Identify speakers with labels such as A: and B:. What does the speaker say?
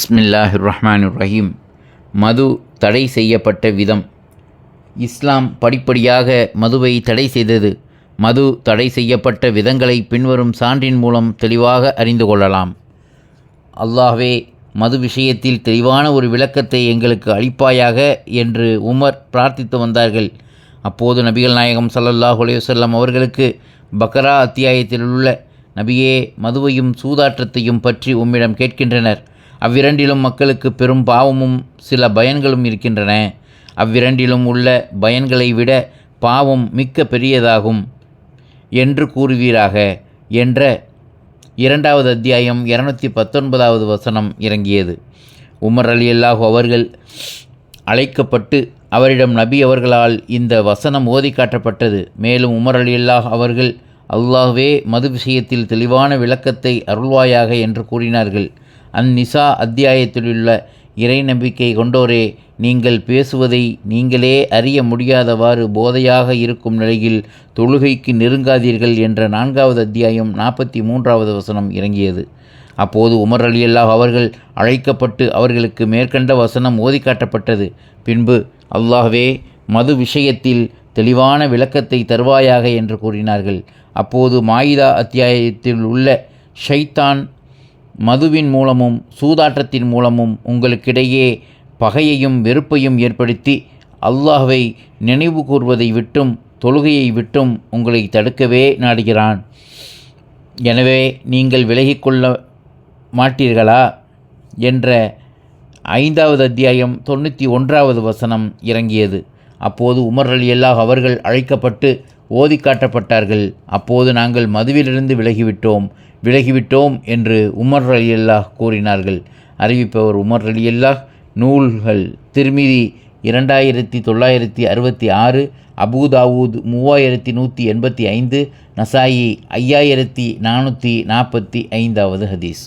A: பிஸ்மில்லாஹிர் ரஹ்மான் ரஹீம் மது தடை செய்யப்பட்ட விதம். இஸ்லாம் படிப்படியாக மதுவை தடை செய்தது. மது தடை செய்யப்பட்ட விதங்களை பின்வரும் சான்றின் மூலம் தெளிவாக அறிந்து கொள்ளலாம். அல்லாஹ்வே மது விஷயத்தில் தெளிவான ஒரு விளக்கத்தை எங்களுக்கு அளிப்பாயாக என்று உமர் பிரார்த்தித்து வந்தார்கள். அப்போது நபிகள் நாயகம் சல்லல்லாஹ் அலையுசல்லாம் அவர்களுக்கு பக்ரா அத்தியாயத்தில் உள்ள நபியே மதுவையும் சூதாட்டத்தையும் பற்றி உம்மிடம் கேட்கின்றனர். அவ்விரண்டிலும் மக்களுக்கு பெரும் பாவமும் சில பயன்களும் இருக்கின்றன. அவ்விரண்டிலும் உள்ள பயன்களை விட பாவம் மிக்க பெரியதாகும். என்று கூறுவீராக. என்ற இரண்டாவது அத்தியாயம் இருநூத்தி பத்தொன்பதாவது வசனம் இறங்கியது. உமர் அலி அல்லாஹ் அவர்கள் அழைக்கப்பட்டு அவரிடம் நபி அவர்களால் இந்த வசனம் ஓதி காட்டப்பட்டது. மேலும் உமர் அலி அல்லாஹ் அவர்கள் அல்லாஹ்வே மது விஷயத்தில் தெளிவான விளக்கத்தை அருள்வாயாக என்று கூறினார்கள். அந்நிசா அத்தியாயத்திலுள்ள இறை நம்பிக்கை கொண்டோரே நீங்கள் பேசுவதை நீங்களே அறிய முடியாதவாறு போதையாக இருக்கும் நிலையில் தொழுகைக்கு நெருங்காதீர்கள் என்ற நான்காவது அத்தியாயம் நாற்பத்தி மூன்றாவது வசனம் இறங்கியது. அப்போது உமர் அலி அல்லாஹ் அவர்கள் அழைக்கப்பட்டு அவர்களுக்கு மேற்கண்ட வசனம் ஓதி காட்டப்பட்டது பின்பு அல்லாஹ்வே மது விஷயத்தில் தெளிவான விளக்கத்தை தருவாயாக என்று கூறினார்கள். அப்போது மாயிதா அத்தியாயத்தில் உள்ள ஷைத்தான் மதுவின் மூலமும் சூதாட்டத்தின் மூலமும் உங்களுக்கிடையே பகையையும் வெறுப்பையும் ஏற்படுத்தி அல்லாஹ்வை நினைவு கூர்வதை விட்டும் தொழுகையை விட்டும் உங்களை தடுக்கவே நாடுகிறான். எனவே நீங்கள் விலகிக்கொள்ள மாட்டீர்களா என்ற ஐந்தாவது அத்தியாயம் தொண்ணூற்றி ஒன்றாவது வசனம் இறங்கியது. அப்போது உமர் அலி அல்லாஹ் அவர்கள் அழைக்கப்பட்டு ஓதி காட்டப்பட்டார்கள் அப்போது நாங்கள் மதுவிலிருந்து விலகிவிட்டோம். விலகிவிட்டோம் என்று உமர் அலியல்லாஹ் கூறினார்கள். அறிவிப்பவர் உமர் அலியல்லாஹ் நூல்கள் திருமிதி இரண்டாயிரத்தி தொள்ளாயிரத்தி அறுபத்தி ஆறு அபூதாவூத் மூவாயிரத்தி நூற்றி எண்பத்தி ஐந்து நசாயி ஐயாயிரத்தி நானூற்றி நாற்பத்தி ஐந்தாவது ஹதீஸ்.